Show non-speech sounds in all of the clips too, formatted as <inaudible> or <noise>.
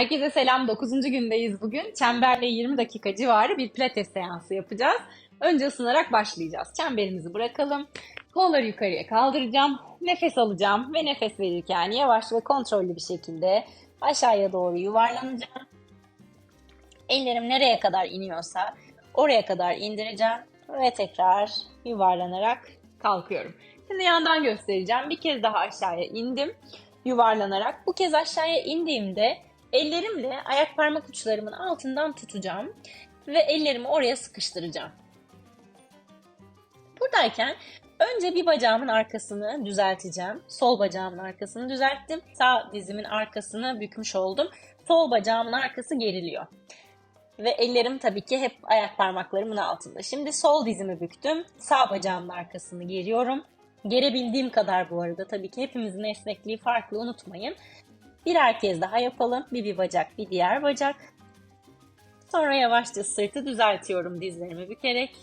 Herkese selam. 9. gündeyiz bugün. Çemberle 20 dakika civarı bir pilates seansı yapacağız. Önce ısınarak başlayacağız. Çemberimizi bırakalım. Kolları yukarıya kaldıracağım. Nefes alacağım ve nefes verirken yavaş ve kontrollü bir şekilde aşağıya doğru yuvarlanacağım. Ellerim nereye kadar iniyorsa oraya kadar indireceğim ve tekrar yuvarlanarak kalkıyorum. Şimdi yandan göstereceğim. Bir kez daha aşağıya indim yuvarlanarak. Bu kez aşağıya indiğimde ellerimle ayak parmak uçlarımın altından tutacağım ve ellerimi oraya sıkıştıracağım. Buradayken önce bir bacağımın arkasını düzelteceğim. Sol bacağımın arkasını düzelttim. Sağ dizimin arkasını bükmüş oldum. Sol bacağımın arkası geriliyor. Ve ellerim tabii ki hep ayak parmaklarımın altında. Şimdi sol dizimi büktüm. Sağ bacağımın arkasını geriyorum. Gerebildiğim kadar bu arada. Tabii ki hepimizin esnekliği farklı unutmayın. Birer kez daha yapalım. Bir bir bacak, bir diğer bacak. Sonra yavaşça sırtı düzeltiyorum dizlerimi bükerek.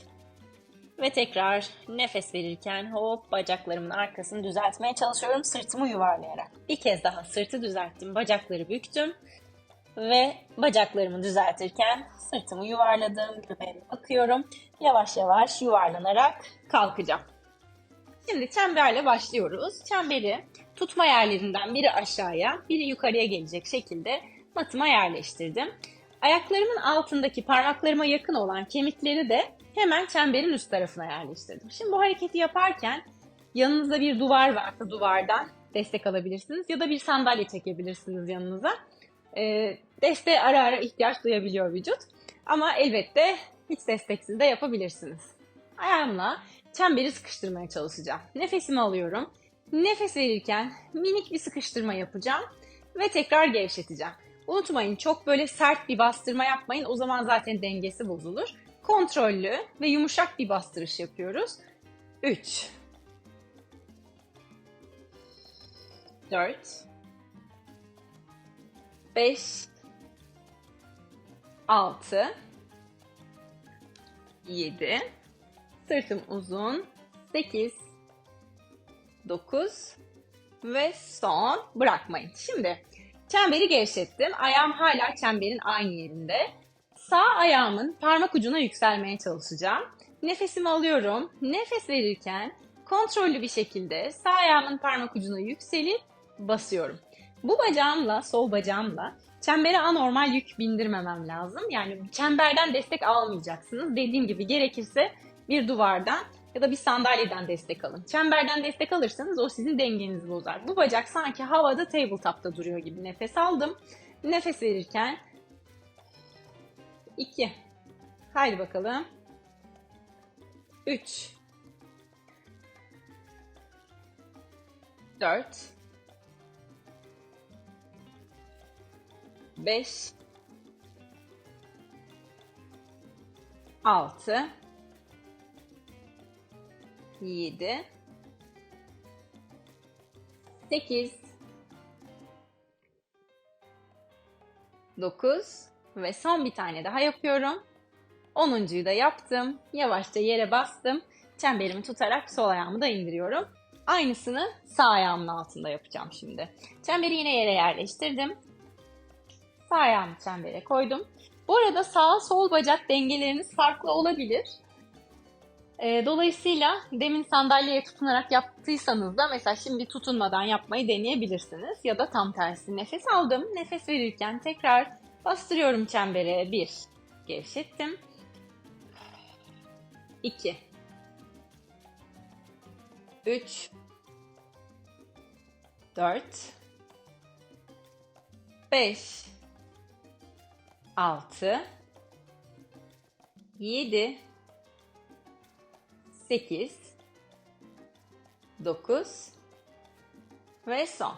Ve tekrar nefes verirken hop bacaklarımın arkasını düzeltmeye çalışıyorum sırtımı yuvarlayarak. Bir kez daha sırtı düzelttim, bacakları büktüm. Ve bacaklarımı düzeltirken sırtımı yuvarladım, göbeğime bakıyorum. Yavaş yavaş yuvarlanarak kalkacağım. Şimdi çemberle başlıyoruz. Çemberi tutma yerlerinden biri aşağıya, biri yukarıya gelecek şekilde matıma yerleştirdim. Ayaklarımın altındaki parmaklarıma yakın olan kemikleri de hemen çemberin üst tarafına yerleştirdim. Şimdi bu hareketi yaparken yanınızda bir duvar varsa duvardan destek alabilirsiniz ya da bir sandalye çekebilirsiniz yanınıza. Ee, desteğe ara ara ihtiyaç duyabiliyor vücut. Ama elbette hiç desteksiz de yapabilirsiniz. Ayağımla çemberi sıkıştırmaya çalışacağım. Nefesimi alıyorum. Nefes verirken minik bir sıkıştırma yapacağım ve tekrar gevşeteceğim. Unutmayın çok böyle sert bir bastırma yapmayın. O zaman zaten dengesi bozulur. Kontrollü ve yumuşak bir bastırış yapıyoruz. 3 4 5 6 7 Sırtım uzun. 8 9 ve son bırakmayın. Şimdi çemberi gevşettim. Ayağım hala çemberin aynı yerinde. Sağ ayağımın parmak ucuna yükselmeye çalışacağım. Nefesimi alıyorum. Nefes verirken kontrollü bir şekilde sağ ayağımın parmak ucuna yükselip basıyorum. Bu bacağımla, sol bacağımla çembere anormal yük bindirmemem lazım. Yani çemberden destek almayacaksınız. Dediğim gibi gerekirse bir duvardan ya da bir sandalyeden destek alın. Çemberden destek alırsanız o sizin dengenizi bozar. Bu bacak sanki havada tabletop'ta duruyor gibi nefes aldım. Nefes verirken 2 Haydi bakalım. 3 4 5 6 7 8 9 ve son bir tane daha yapıyorum. 10.yu da yaptım. Yavaşça yere bastım. Çemberimi tutarak sol ayağımı da indiriyorum. Aynısını sağ ayağımın altında yapacağım şimdi. Çemberi yine yere yerleştirdim. Sağ ayağımı çembere koydum. Bu arada sağ sol bacak dengeleriniz farklı olabilir. E, dolayısıyla demin sandalyeye tutunarak yaptıysanız da mesela şimdi tutunmadan yapmayı deneyebilirsiniz. Ya da tam tersi nefes aldım. Nefes verirken tekrar bastırıyorum çembere. Bir, gevşettim. İki, üç, dört, beş, altı, yedi, 8 9 ve son.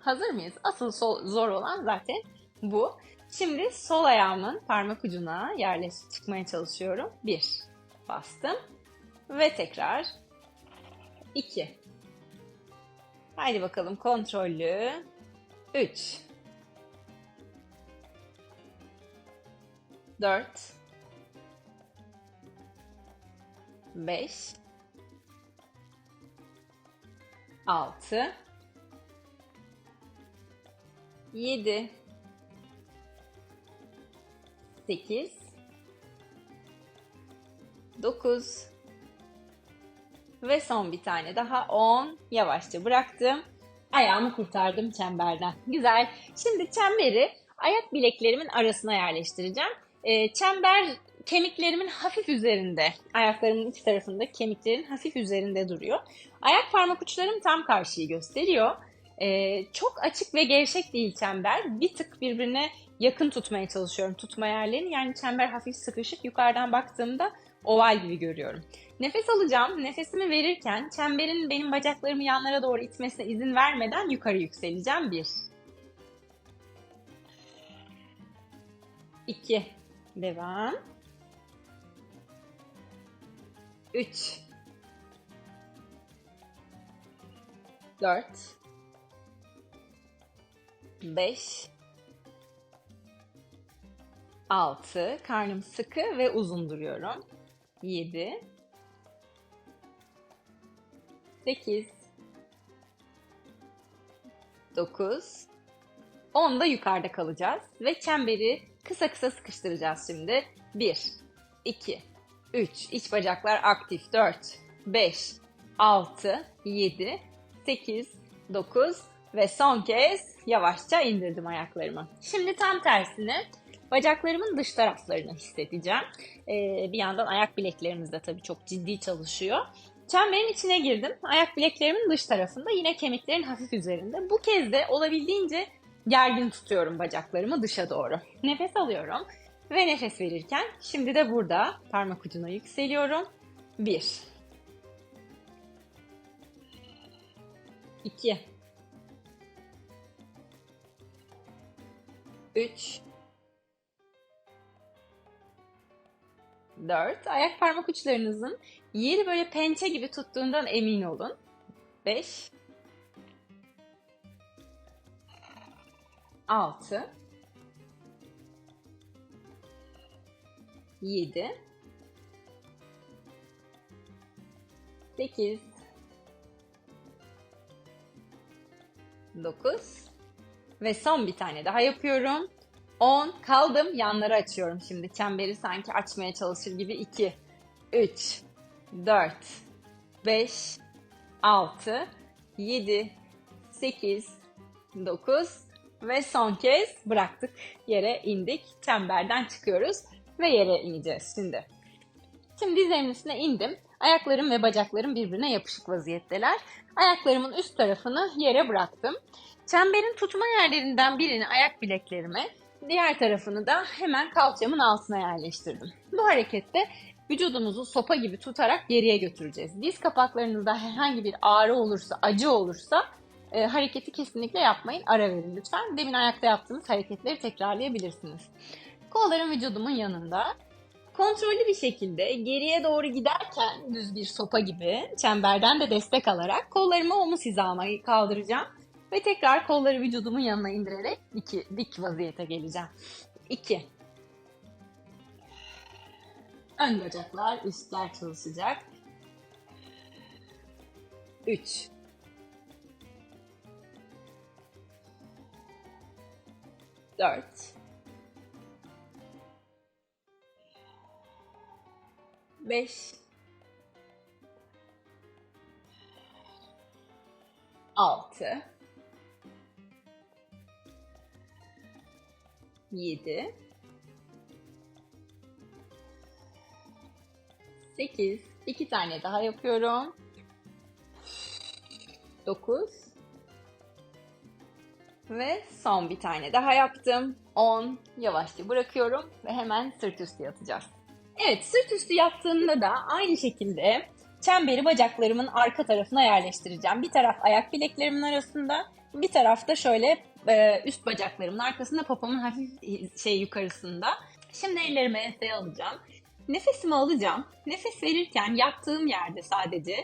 Hazır mıyız? Asıl sol, zor olan zaten bu. Şimdi sol ayağımın parmak ucuna yerleş çıkmaya çalışıyorum. 1 bastım ve tekrar 2 Haydi bakalım kontrollü 3 4 5 6 7 8 9 ve son bir tane daha 10 yavaşça bıraktım. Ayağımı kurtardım çemberden. Güzel. Şimdi çemberi ayak bileklerimin arasına yerleştireceğim. Ee, çember kemiklerimin hafif üzerinde, ayaklarımın iç tarafında kemiklerin hafif üzerinde duruyor. Ayak parmak uçlarım tam karşıyı gösteriyor. Ee, çok açık ve gevşek değil çember. Bir tık birbirine yakın tutmaya çalışıyorum tutma yerlerini. Yani çember hafif sıkışık. Yukarıdan baktığımda oval gibi görüyorum. Nefes alacağım. Nefesimi verirken çemberin benim bacaklarımı yanlara doğru itmesine izin vermeden yukarı yükseleceğim. Bir. İki. Devam. Üç. Dört. Beş. 6. Karnım sıkı ve uzun duruyorum. 7. 8. 9. 10 da yukarıda kalacağız. Ve çemberi kısa kısa sıkıştıracağız şimdi. 1, 2, 3. İç bacaklar aktif. 4, 5, 6, 7, 8, 9 ve son kez yavaşça indirdim ayaklarımı. Şimdi tam tersine Bacaklarımın dış taraflarını hissedeceğim. Ee, bir yandan ayak bileklerimiz de tabii çok ciddi çalışıyor. Çemberin içine girdim. Ayak bileklerimin dış tarafında yine kemiklerin hafif üzerinde. Bu kez de olabildiğince gergin tutuyorum bacaklarımı dışa doğru. Nefes alıyorum ve nefes verirken şimdi de burada parmak ucuna yükseliyorum. 1 2 3 4. Ayak parmak uçlarınızın yeri böyle pençe gibi tuttuğundan emin olun. 5. 6. 7. 8. 9. Ve son bir tane daha yapıyorum. 10 kaldım. Yanları açıyorum şimdi. Çemberi sanki açmaya çalışır gibi. 2 3 4 5 6 7 8 9 ve son kez bıraktık. Yere indik. Çemberden çıkıyoruz ve yere ineceğiz şimdi. Şimdi dizlerimin üstüne indim. Ayaklarım ve bacaklarım birbirine yapışık vaziyetteler. Ayaklarımın üst tarafını yere bıraktım. Çemberin tutma yerlerinden birini ayak bileklerime, Diğer tarafını da hemen kalçamın altına yerleştirdim. Bu harekette vücudumuzu sopa gibi tutarak geriye götüreceğiz. Diz kapaklarınızda herhangi bir ağrı olursa, acı olursa e, hareketi kesinlikle yapmayın. Ara verin lütfen. Demin ayakta yaptığınız hareketleri tekrarlayabilirsiniz. Kollarım vücudumun yanında. Kontrollü bir şekilde geriye doğru giderken düz bir sopa gibi çemberden de destek alarak kollarımı omuz hizama kaldıracağım. Ve tekrar kolları vücudumun yanına indirerek iki, dik vaziyete geleceğim. 2. Ön bacaklar, üstler çalışacak. 3. 4. 5. 6 7 8 2 tane daha yapıyorum. 9 ve son bir tane daha yaptım. 10 yavaşça bırakıyorum ve hemen sırt üstü yatacağız. Evet sırt üstü yattığımda da aynı şekilde çemberi bacaklarımın arka tarafına yerleştireceğim. Bir taraf ayak bileklerimin arasında, bir tarafta şöyle e, üst bacaklarımın arkasında popomun hafif şey yukarısında. Şimdi ellerimi enseye alacağım. Nefesimi alacağım. Nefes verirken yattığım yerde sadece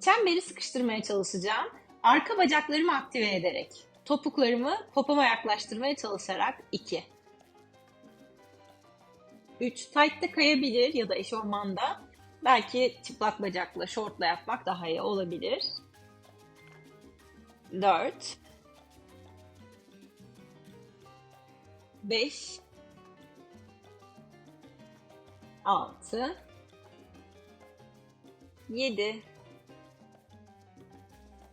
çemberi sıkıştırmaya çalışacağım. Arka bacaklarımı aktive ederek, topuklarımı popoma yaklaştırmaya çalışarak 2. 3. Tight'ta kayabilir ya da eşofmanda. Belki çıplak bacakla, şortla yapmak daha iyi olabilir. 4 5 6 7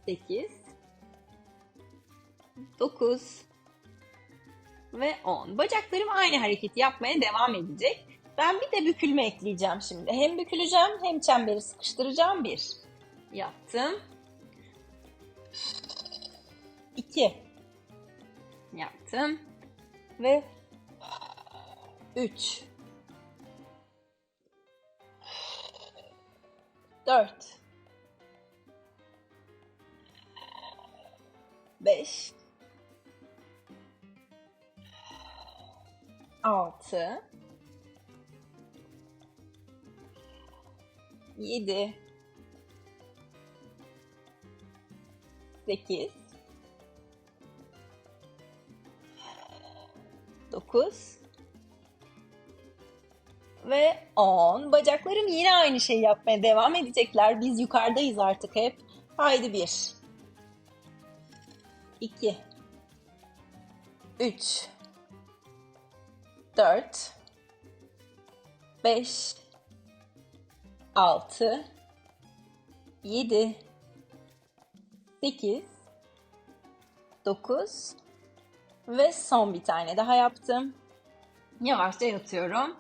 8 9 ve 10. Bacaklarım aynı hareketi yapmaya devam edecek. Ben bir de bükülme ekleyeceğim şimdi. Hem büküleceğim hem çemberi sıkıştıracağım. Bir. Yaptım. 2 yaptım ve 3 4 5 6 7 8 9 ve 10. Bacaklarım yine aynı şeyi yapmaya devam edecekler. Biz yukarıdayız artık hep. Haydi 1 2 3 4 5 6 7 8 9 ve son bir tane daha yaptım. Yavaşça yatıyorum.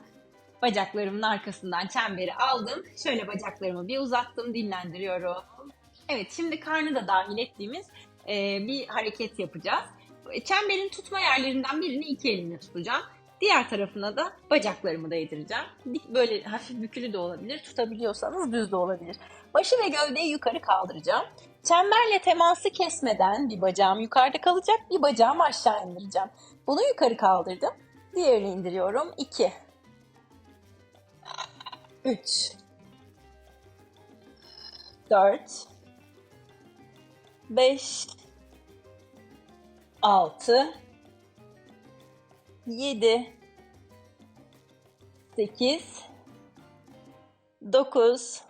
Bacaklarımın arkasından çemberi aldım. Şöyle bacaklarımı bir uzattım, dinlendiriyorum. Evet, şimdi karnı da dahil ettiğimiz bir hareket yapacağız. Çemberin tutma yerlerinden birini iki elimle tutacağım. Diğer tarafına da bacaklarımı değdireceğim. Böyle hafif bükülü de olabilir, tutabiliyorsanız düz de olabilir. Başı ve gövdeyi yukarı kaldıracağım. Çemberle teması kesmeden bir bacağım yukarıda kalacak, bir bacağımı aşağı indireceğim. Bunu yukarı kaldırdım. Diğerini indiriyorum. 2 3 4 5 6 7 8 9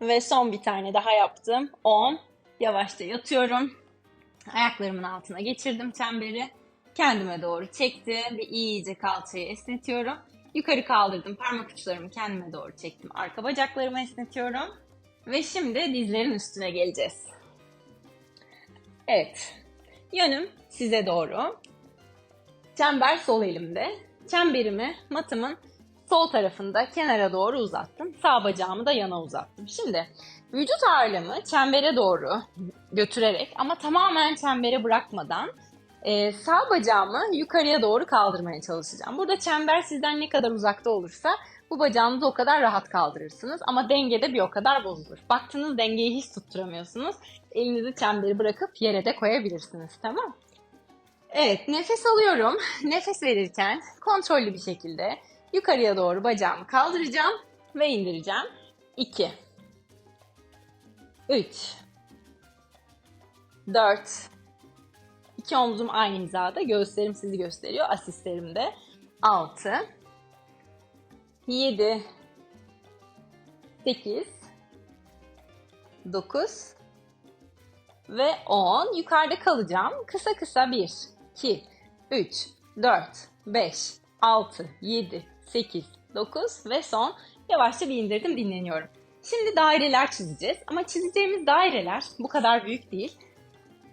ve son bir tane daha yaptım. 10. Yavaşça yatıyorum. Ayaklarımın altına geçirdim çemberi. Kendime doğru çektim ve iyice kalçayı esnetiyorum. Yukarı kaldırdım. Parmak uçlarımı kendime doğru çektim. Arka bacaklarımı esnetiyorum. Ve şimdi dizlerin üstüne geleceğiz. Evet. Yönüm size doğru. Çember sol elimde. Çemberimi matımın sol tarafında kenara doğru uzattım. Sağ bacağımı da yana uzattım. Şimdi vücut ağırlığımı çembere doğru götürerek ama tamamen çembere bırakmadan e, sağ bacağımı yukarıya doğru kaldırmaya çalışacağım. Burada çember sizden ne kadar uzakta olursa bu bacağınızı o kadar rahat kaldırırsınız. Ama dengede bir o kadar bozulur. Baktınız dengeyi hiç tutturamıyorsunuz. Elinizi çemberi bırakıp yere de koyabilirsiniz. Tamam Evet nefes alıyorum. <laughs> Nefes verirken kontrollü bir şekilde yukarıya doğru bacağımı kaldıracağım ve indireceğim. 2 3 4 İki omzum aynı hizada. Göğüslerim sizi gösteriyor. Asistlerim de. 6 7 8 9 ve 10. Yukarıda kalacağım. Kısa kısa 1 2 3 4 5 6 7 8 9 ve son. Yavaşça bir indirdim dinleniyorum. Şimdi daireler çizeceğiz ama çizeceğimiz daireler bu kadar büyük değil.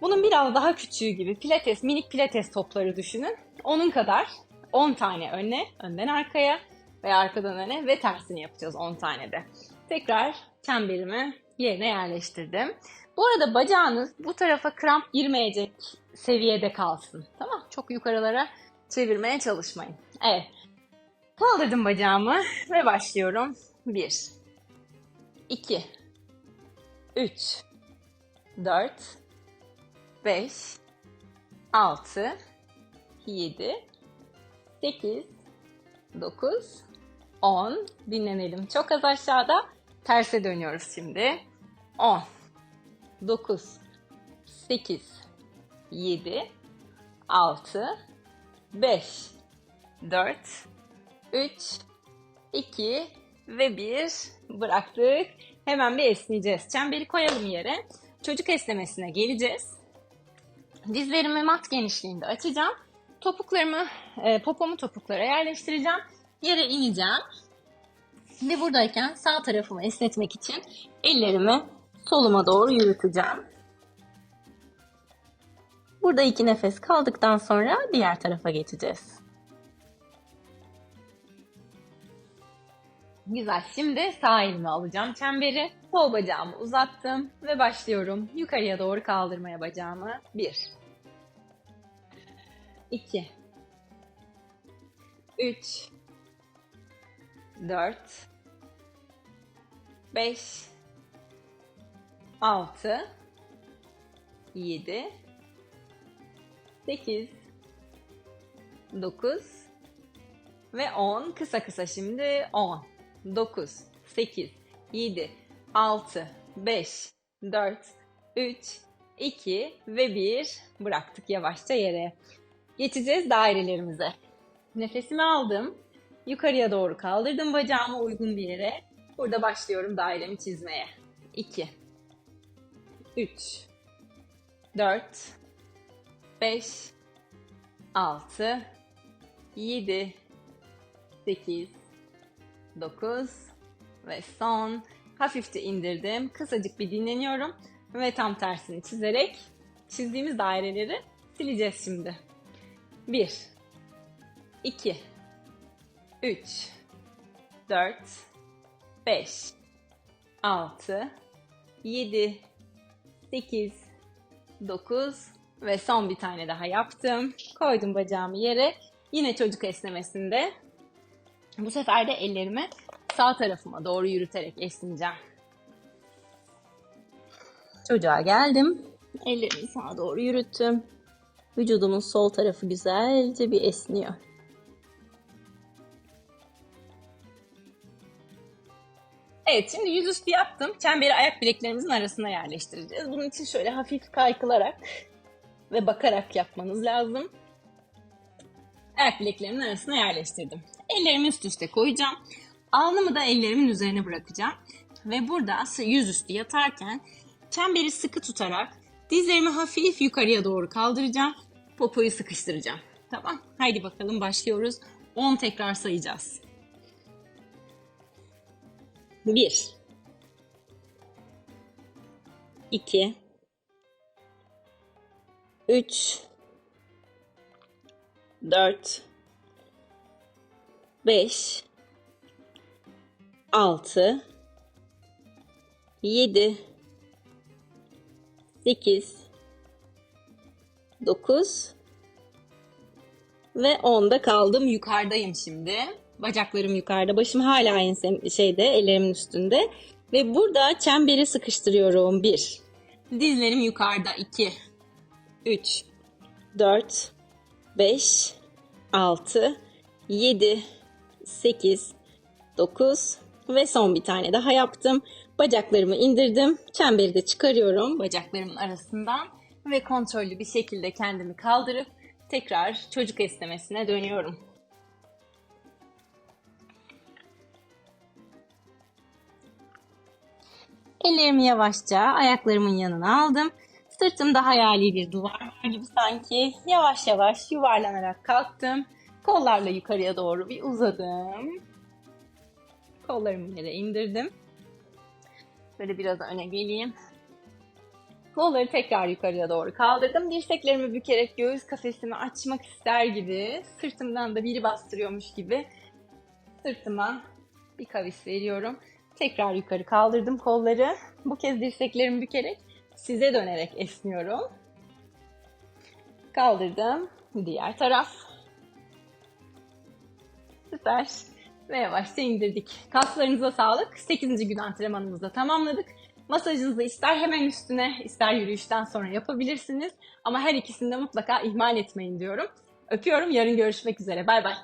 Bunun biraz daha küçüğü gibi pilates, minik pilates topları düşünün. Onun kadar 10 tane öne, önden arkaya ve arkadan öne ve tersini yapacağız 10 tane de. Tekrar çemberimi yerine yerleştirdim. Bu arada bacağınız bu tarafa kramp girmeyecek seviyede kalsın. Tamam Çok yukarılara çevirmeye çalışmayın. Evet. Kaldırdım bacağımı <laughs> ve başlıyorum. 1 2 3 4 5 6 7 8 9 10 dinlenelim. Çok az aşağıda terse dönüyoruz şimdi. 10 9 8 7 6 5 4 3 2 ve 1 bıraktık. Hemen bir esneyeceğiz. Çemberi koyalım yere. Çocuk esnemesine geleceğiz. Dizlerimi mat genişliğinde açacağım. Topuklarımı, e, popomu topuklara yerleştireceğim. Yere ineceğim. Ve buradayken sağ tarafımı esnetmek için ellerimi soluma doğru yürüteceğim. Burada iki nefes kaldıktan sonra diğer tarafa geçeceğiz. Güzel. Şimdi sağ elimi alacağım çemberi. Sol bacağımı uzattım ve başlıyorum. Yukarıya doğru kaldırmaya bacağımı. 1 2 3 4 5 6 7 8 9 ve 10 kısa kısa şimdi 10 9 8 7 6 5 4 3 2 ve 1 bıraktık yavaşça yere. Geçeceğiz dairelerimize. Nefesimi aldım. Yukarıya doğru kaldırdım bacağımı uygun bir yere. Burada başlıyorum dairemi çizmeye. 2 3 4 5 6 7 8 9 ve son hafifçe indirdim. Kısacık bir dinleniyorum ve tam tersini çizerek çizdiğimiz daireleri sileceğiz şimdi. 1 2 3 4 5 6 7 8 9 ve son bir tane daha yaptım. Koydum bacağımı yere. Yine çocuk esnemesinde. Bu sefer de ellerimi sağ tarafıma doğru yürüterek esneyeceğim. Çocuğa geldim. Ellerimi sağa doğru yürüttüm. Vücudumun sol tarafı güzelce bir esniyor. Evet şimdi yüzüstü yaptım. Çemberi ayak bileklerimizin arasına yerleştireceğiz. Bunun için şöyle hafif kaykılarak ve bakarak yapmanız lazım. Ayak bileklerimin arasına yerleştirdim. Ellerimi üst üste koyacağım. Alnımı da ellerimin üzerine bırakacağım. Ve burada yüzüstü yatarken çemberi sıkı tutarak dizlerimi hafif yukarıya doğru kaldıracağım. Popoyu sıkıştıracağım. Tamam. Haydi bakalım başlıyoruz. 10 tekrar sayacağız. 1 2 3 4 5 6 7 8 9 ve 10'da kaldım. Yukarıdayım şimdi. Bacaklarım yukarıda. Başım hala ensem şeyde, ellerimin üstünde. Ve burada çemberi sıkıştırıyorum. 1. Dizlerim yukarıda. 2. 3. 4. 5. 6. 7. 8. 9. Ve son bir tane daha yaptım. Bacaklarımı indirdim. Çemberi de çıkarıyorum bacaklarımın arasından. Ve kontrollü bir şekilde kendimi kaldırıp tekrar çocuk esnemesine dönüyorum. Ellerimi yavaşça ayaklarımın yanına aldım. Sırtımda hayali bir duvar var gibi sanki. Yavaş yavaş yuvarlanarak kalktım. Kollarla yukarıya doğru bir uzadım. Kollarımı yere indirdim. Böyle biraz öne geleyim. Kolları tekrar yukarıya doğru kaldırdım. Dirseklerimi bükerek göğüs kafesimi açmak ister gibi, sırtımdan da biri bastırıyormuş gibi sırtıma bir kavis veriyorum. Tekrar yukarı kaldırdım kolları. Bu kez dirseklerimi bükerek size dönerek esniyorum. Kaldırdım. Diğer taraf. Süper. Ve yavaşça indirdik. Kaslarınıza sağlık. 8. gün antrenmanımızı tamamladık. Masajınızı ister hemen üstüne ister yürüyüşten sonra yapabilirsiniz. Ama her ikisini de mutlaka ihmal etmeyin diyorum. Öpüyorum. Yarın görüşmek üzere. Bay bay.